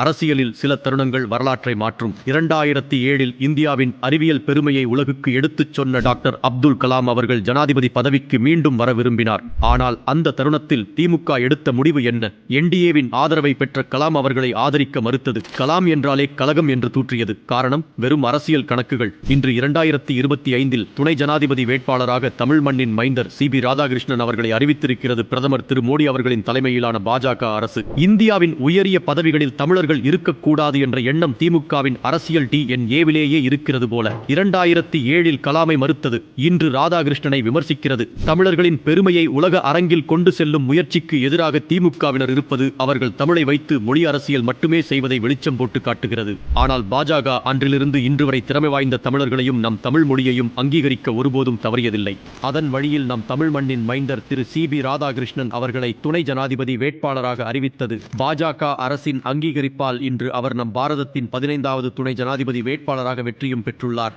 அரசியலில் சில தருணங்கள் வரலாற்றை மாற்றும். இரண்டாயிரத்தி ஏழில் இந்தியாவின் அறிவியல் பெருமையை உலகுக்கு எடுத்துச் சொன்ன டாக்டர் அப்துல் கலாம் அவர்கள் ஜனாதிபதி பதவிக்கு மீண்டும் வர விரும்பினார். ஆனால் அந்த தருணத்தில் திமுக எடுத்த முடிவு என்ன? என்டிஏவின் ஆதரவை பெற்ற கலாம் அவர்களை ஆதரிக்க மறுத்தது கலாம் என்றாலே கலகம் என்று தூற்றியது. காரணம் வெறும் அரசியல் கணக்குகள். இன்று இரண்டாயிரத்தி இருபத்தி ஐந்தில் துணை ஜனாதிபதி வேட்பாளராக தமிழ் மண்ணின் மைந்தர் சி பி ராதாகிருஷ்ணன் அவர்களை அறிவித்திருக்கிறது பிரதமர் திரு மோடி அவர்களின் தலைமையிலான பாஜக அரசு. இந்தியாவின் உயரிய பதவிகளில் தமிழர்கள் இருக்கக்கூடாது என்ற எண்ணம் திமுகவின் அரசியல் டி என் ஏவிலேயே இருக்கிறது போல இரண்டாயிரத்தி ஏழில் கலாமை மறுத்தது இன்று ராதாகிருஷ்ணனை விமர்சிக்கிறது. தமிழர்களின் பெருமையை உலக அரங்கில் கொண்டு செல்லும் முயற்சிக்கு எதிராக திமுகவினர் இருப்பது அவர்கள் தமிழை வைத்து மொழி அரசியல் மட்டுமே செய்வதை வெளிச்சம் போட்டு காட்டுகிறது. ஆனால் பாஜக அன்றிலிருந்து இன்று வரை திறமை வாய்ந்த தமிழர்களையும் நம் தமிழ் மொழியையும் அங்கீகரிக்க ஒருபோதும் தவறியதில்லை. அதன் வழியில் நம் தமிழ் மண்ணின் மைந்தர் திரு சி பி ராதாகிருஷ்ணன் அவர்களை துணை ஜனாதிபதி வேட்பாளராக அறிவித்தது. பாஜக அரசின் அங்கீகரிப்பு அங்கீகரிப்பால் இன்று அவர் நம் பாரதத்தின் பதினைந்தாவது துணை ஜனாதிபதி வேட்பாளராக வெற்றியும் பெற்றுள்ளார்.